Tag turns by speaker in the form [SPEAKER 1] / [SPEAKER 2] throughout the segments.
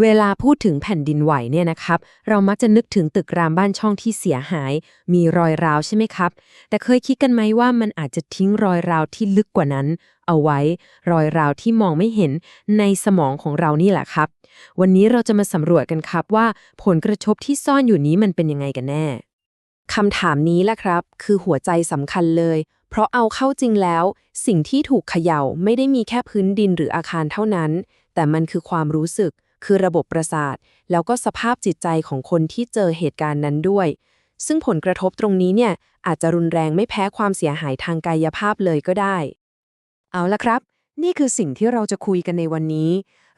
[SPEAKER 1] เวลาพูดถึงแผ่นดินไหวเนี่ยนะครับ เรามักจะนึกถึงตึกรามบ้านช่องที่เสียหาย มีรอยร้าวใช่ไหมครับ แต่เคยคิดกันไหมว่ามันอาจจะทิ้งรอยร้าวที่ลึกกว่านั้น เอาไว้ รอยร้าวที่มองไม่เห็นในสมองของเรานี่แหละครับ วันนี้เราจะมาสำรวจกันครับว่าผลกระทบที่ซ่อนอยู่นี้มันเป็นยังไงกันแน่คำถามนี้แหละครับ คือหัวใจสำคัญเลย เพราะเอาเข้าจริงแล้ว สิ่งที่ถูกเขย่าไม่ได้มีแค่พื้นดินหรืออาคารเท่านั้น แต่มันคือความรู้สึก คือระบบประสาท แล้วก็สภาพจิตใจของคนที่เจอเหตุการณ์นั้นด้วย ซึ่งผลกระทบตรงนี้เนี่ยอาจจะรุนแรงไม่แพ้ความเสียหายทางกายภาพเลยก็ได้ เอาละครับ นี่คือสิ่งที่เราจะคุยกันในวันนี้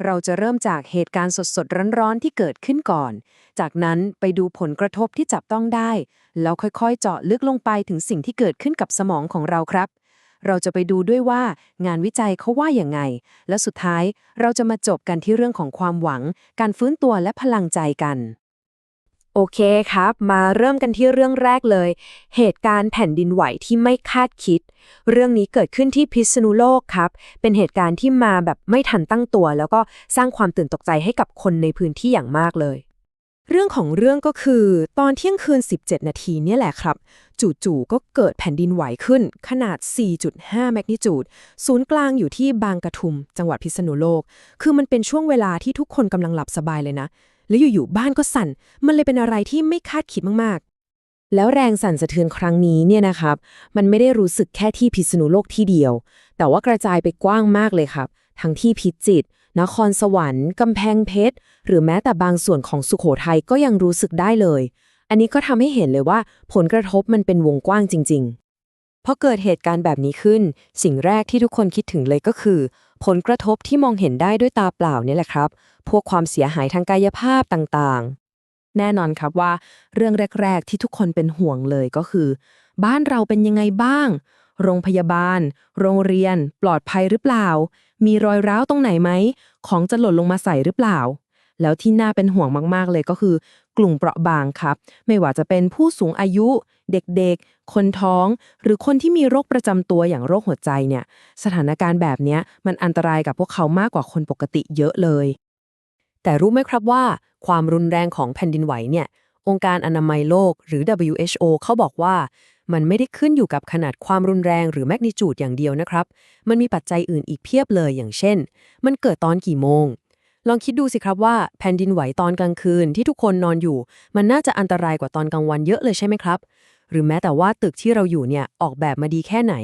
[SPEAKER 1] เราจะเริ่มจากเหตุการณ์สดๆร้อนๆที่เกิดขึ้นก่อน จากนั้นไปดูผลกระทบที่จับต้องได้ แล้วค่อยๆ เจาะลึกลงไปถึงสิ่งที่เกิดขึ้นกับสมองของเราครับ เราจะไปดูด้วยว่างานวิจัยเขาว่าอย่างไง และสุดท้ายเราจะมาจบกันที่เรื่องของความหวัง การฟื้นตัวและพลังใจกันโอเคครับ มาเริ่มกันที่เรื่องแรกเลย เหตุการณ์แผ่นดินไหวที่ไม่คาดคิด เรื่องนี้เกิดขึ้นที่พิษณุโลกครับ เป็นเหตุการณ์ที่มาแบบไม่ทันตั้งตัว แล้วก็สร้างความตื่นตกใจให้กับคนในพื้นที่อย่างมากเลย เรื่องของเรื่องก็คือตอนเที่ยงคืน 17 นาทีเนี่ยแหละครับ จู่ๆก็เกิดแผ่นดินไหวขึ้น ขนาด 4.5 แมกนิจูด ศูนย์กลางอยู่ที่บางกระทุม จังหวัดพิษณุโลก คือมันเป็นช่วงเวลาที่ทุกคนกำลังหลับสบายเลยนะ แล้วอยู่ๆบ้านก็สั่น มันเลยเป็นอะไรที่ไม่คาดคิดมากๆ แล้วแรงสั่นสะเทือนครั้งนี้เนี่ยนะครับ มันไม่ได้รู้สึกแค่ที่พิษณุโลกที่เดียว แต่ว่ากระจายไปกว้างมากเลยครับ ทั้งที่พิจิตร นครสวรรค์กำแพงเพชร หรือแม้แต่บางส่วนของสุโขทัยก็ยังรู้สึกได้เลย อันนี้ก็ทำให้เห็นเลยว่าผลกระทบมันเป็นวงกว้างจริง ๆ พอเกิดเหตุการณ์แบบนี้ขึ้น สิ่งแรกที่ทุกคนคิดถึงเลยก็คือ ผลกระทบที่มองเห็นได้ด้วยตาเปล่านี่แหละครับ พวกความเสียหายทางกายภาพต่างๆ แน่นอนครับว่า เรื่องแรก ๆ ที่ทุกคนเป็นห่วงเลยก็คือ บ้านเราเป็นยังไงบ้าง โรงพยาบาล โรงเรียน ปลอดภัยหรือเปล่า มีรอยร้าวตรงไหนไหม ของจะหล่นลงมาใส่หรือเปล่า แล้วที่น่าเป็นห่วงมากๆเลยก็คือ กลุ่มเปราะบางครับ ไม่ว่าจะเป็นผู้สูงอายุ เด็กๆ คนท้อง หรือคนที่มีโรคประจำตัวอย่างโรคหัวใจเนี่ย สถานการณ์แบบนี้มันอันตรายกับพวกเขามากกว่าคนปกติเยอะเลย แต่รู้ไหมครับว่า ความรุนแรงของแผ่นดินไหวเนี่ยองค์การอนามัยโลกหรือ WHO เขาบอกว่า มันไม่ได้ขึ้นอยู่กับขนาดความรุนแรงหรือแมกนิจูดอย่างเดียวนะครับ มันมีปัจจัยอื่นอีกเพียบเลยอย่างเช่น มันเกิดตอนกี่โมง ลองคิดดูสิครับว่าแผ่นดินไหวตอนกลางคืนที่ทุกคนนอนอยู่ มันน่าจะอันตรายกว่าตอนกลางวันเยอะเลยใช่ไหมครับ หรือแม้แต่ว่าตึกที่เราอยู่เนี่ยออกแบบมาดีแค่ไหน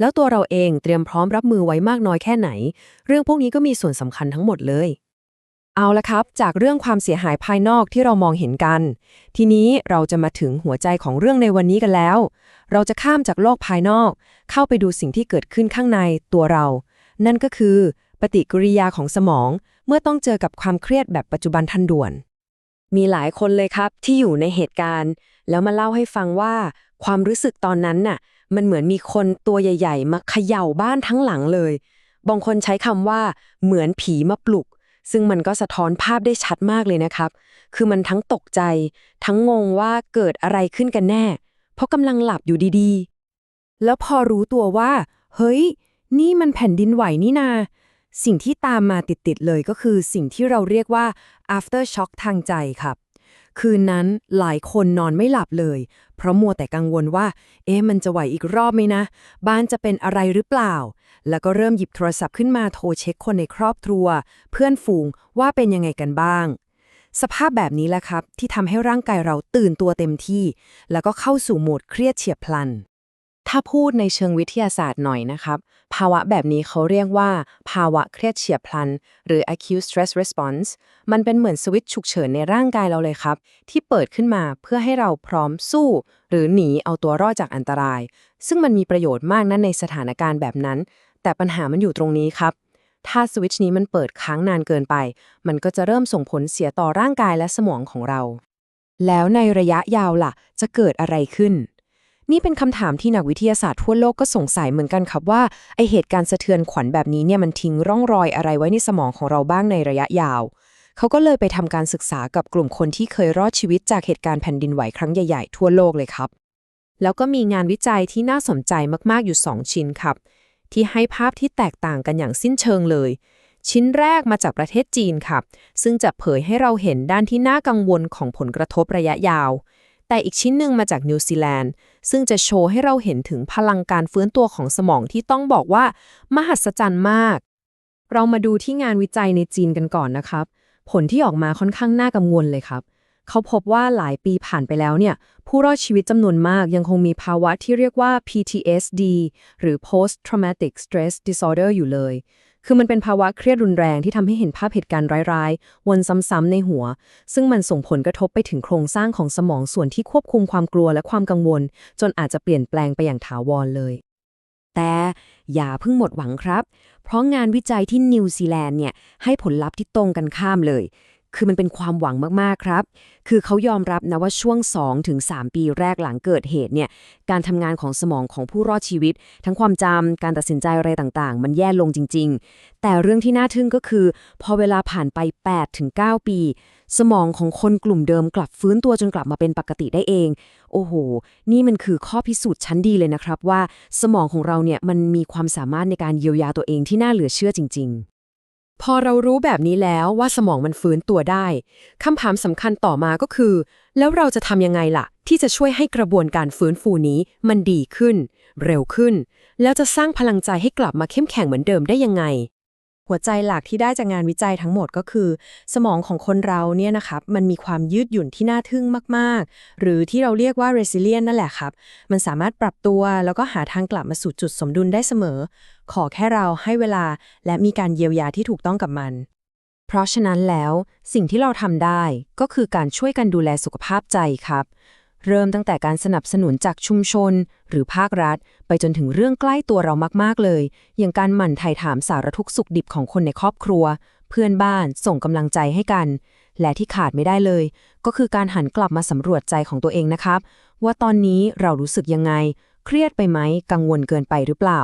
[SPEAKER 1] แล้วตัวเราเองเตรียมพร้อมรับมือไว้มากน้อยแค่ไหน เรื่องพวกนี้ก็มีส่วนสำคัญทั้งหมดเลย เอาละครับ จากเรื่องความเสียหายภายนอกที่เรามองเห็นกัน ทีนี้เราจะมาถึงหัวใจของเรื่องในวันนี้กันแล้ว เราจะข้ามจากโลกภายนอก เข้าไปดูสิ่งที่เกิดขึ้นข้างในตัวเรา นั่นก็คือ ปฏิกิริยาของสมอง เมื่อต้องเจอกับความเครียดแบบปัจจุบันทันด่วน มีหลายคนเลยครับที่อยู่ในเหตุการณ์ แล้วมาเล่าให้ฟังว่า ความรู้สึกตอนนั้นน่ะ มันเหมือนมีคนตัวใหญ่ ๆ มาเขย่าบ้านทั้งหลังเลย บางคนใช้คำว่า เหมือนผีมาปลุก ซึ่งมันก็สะท้อนภาพได้ชัดมากเลยนะครับ คือมันทั้งตกใจ ทั้งงงว่าเกิดอะไรขึ้นกันแน่ เพราะกำลังหลับอยู่ดีๆ แล้วพอรู้ตัวว่า เฮ้ย นี่มันแผ่นดินไหวนี่นา สิ่งที่ตามมาติดๆเลยก็คือสิ่งที่เราเรียกว่า after shock ทางใจครับ คืนนั้นหลายคนนอนไม่หลับเลย เพราะมัวแต่กังวลว่า เอ๊ะมันจะไหวอีกรอบไหมนะ บ้านจะเป็นอะไรหรือเปล่า แล้วก็เริ่มหยิบโทรศัพท์ขึ้นมาโทรเช็คคนในครอบครัว เพื่อนฝูงว่าเป็นยังไงกันบ้าง สภาพแบบนี้แหละครับ ที่ทำให้ร่างกายเราตื่นตัวเต็มที่ แล้วก็เข้าสู่โหมดเครียดเฉียบพลัน ถ้าพูดในเชิงวิทยาศาสตร์หน่อยนะครับ ภาวะแบบนี้เขาเรียกว่า ภาวะเครียดเฉียบพลัน หรือ acute stress response มันเป็นเหมือนสวิตช์ฉุกเฉินในร่างกายเราเลยครับ ที่เปิดขึ้นมาเพื่อให้เราพร้อมสู้ หรือหนีเอาตัวรอดจากอันตราย ซึ่งมันมีประโยชน์มากนะในสถานการณ์แบบนั้น แต่ปัญหามันอยู่ตรงนี้ครับ ถ้าสวิตช์นี้มันเปิดค้างนานเกินไป มันก็จะเริ่มส่งผลเสียต่อร่างกายและสมองของเรา แล้วในระยะยาวล่ะ จะเกิดอะไรขึ้น นี่เป็นคำถามที่นักวิทยาศาสตร์ทั่วโลกก็สงสัยเหมือนกันครับว่าไอเหตุการณ์สะเทือนขวัญแบบนี้เนี่ยมันทิ้งร่องรอยอะไรไว้ในสมองของเราบ้างในระยะยาว เขาก็เลยไปทำการศึกษากับกลุ่มคนที่เคยรอดชีวิตจากเหตุการณ์แผ่นดินไหวครั้งใหญ่ๆ ทั่วโลกเลยครับ แล้วก็มีงานวิจัยที่น่าสนใจมากๆอยู่ 2 ชิ้นครับ ที่ให้ภาพที่แตกต่างกันอย่างสิ้นเชิงเลย
[SPEAKER 2] ชิ้นแรกมาจากประเทศจีนค่ะซึ่งจะเผยให้เราเห็นด้านที่น่ากังวลของผลกระทบระยะยาว แต่อีกชิ้นหนึ่งมาจากนิวซีแลนด์ ซึ่งจะโชว์ให้เราเห็นถึงพลังการฟื้นตัวของสมองที่ต้องบอกว่า มหัศจรรย์มาก
[SPEAKER 1] เรามาดูที่งานวิจัยในจีนกันก่อนนะครับ ผลที่ออกมาค่อนข้างน่ากังวลเลยครับเขาพบว่าหลายปีผ่านไปแล้วเนี่ย ผู้รอดชีวิตจำนวนมากยังคงมีภาวะที่เรียกว่า PTSD หรือ Post Traumatic Stress Disorder อยู่เลย คือมันเป็นภาวะเครียดรุนแรงที่ทำให้เห็นภาพเหตุการณ์ร้ายๆ วนซ้ำๆในหัว ซึ่งมันส่งผลกระทบไปถึงโครงสร้างของสมองส่วนที่ควบคุมความกลัวและความกังวล จนอาจจะเปลี่ยนแปลงไปอย่างถาวรเลย แต่อย่าเพิ่งหมดหวังครับ เพราะงานวิจัยที่นิวซีแลนด์เนี่ยให้ผลลัพธ์ที่ตรงกันข้ามเลย คือมันเป็นความหวังมากๆครับ คือเขายอมรับนะว่าช่วง 2-3 ปีแรกหลังเกิดเหตุเนี่ย การทำงานของสมองของผู้รอดชีวิต ทั้งความจำ การตัดสินใจอะไรต่างๆ มันแย่ลงจริง ๆ แต่เรื่องที่น่าทึ่งก็คือ พอเวลาผ่านไป 8-9 ปี สมองของคนกลุ่มเดิมกลับฟื้นตัวจนกลับมาเป็นปกติได้เอง โอ้โห นี่มันคือข้อพิสูจน์ชั้นดีเลยนะครับว่า สมองของเราเนี่ยมันมีความสามารถในการเยียวยาตัวเองที่น่าเหลือเชื่อจริง ๆ พอเรารู้แบบนี้แล้วว่าสมองมันฟื้นตัวได้คำถามสำคัญต่อมาก็คือ แล้วเราจะทำยังไงล่ะ ที่จะช่วยให้กระบวนการฟื้นฟูนี้มันดีขึ้น เร็วขึ้น แล้วจะสร้างพลังใจให้กลับมาเข้มแข็งเหมือนเดิมได้ยังไง
[SPEAKER 2] หัวใจหลักที่ได้จากงานวิจัยทั้งหมดก็คือ สมองของคนเราเนี่ยนะครับมันมีความยืดหยุ่นที่น่าทึ่งมาก ๆ หรือที่เราเรียกว่า resilient นั่นแหละครับ มันสามารถปรับตัวแล้วก็หาทางกลับมาสู่จุดสมดุลได้เสมอ ขอแค่เราให้เวลาและมีการเยียวยาที่ถูกต้องกับมัน
[SPEAKER 1] เพราะฉะนั้นแล้วสิ่งที่เราทำได้ก็คือการช่วยกันดูแลสุขภาพใจครับ เริ่มตั้งแต่การสนับสนุนจากชุมชน หรือภาครัฐ ไปจนถึงเรื่องใกล้ตัวเรามากๆเลย อย่างการหมั่นไถ่ถามสารทุกข์สุขดิบของคนในครอบครัว เพื่อนบ้านส่งกำลังใจให้กัน และที่ขาดไม่ได้เลย ก็คือการหันกลับมาสำรวจใจของตัวเองนะครับ ว่าตอนนี้เรารู้สึกยังไง เครียดไปไหมกังวลเกินไปหรือเปล่า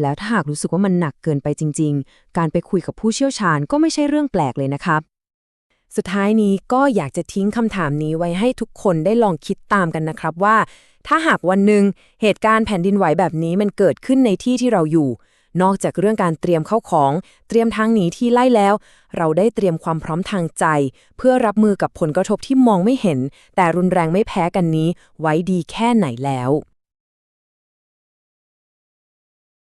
[SPEAKER 1] แล้วถ้าหากรู้สึกว่ามันหนักเกินไปจริง ๆ การไปคุยกับผู้เชี่ยวชาญก็ไม่ใช่เรื่องแปลกเลยนะครับ สุดท้ายนี้ก็อยากจะทิ้งคำถามนี้ไว้ให้ทุกคนได้ลองคิดตามกันนะครับว่า ถ้าหากวันหนึ่งเหตุการณ์แผ่นดินไหวแบบนี้มันเกิดขึ้นในที่ที่เราอยู่ นอกจากเรื่องการเตรียมเข้าของ เตรียมทางหนีที่ไล่แล้ว เราได้เตรียมความพร้อมทางใจ เพื่อรับมือกับผลกระทบที่มองไม่เห็น แต่รุนแรงไม่แพ้กันนี้ ไว้ดีแค่ไหนแล้ว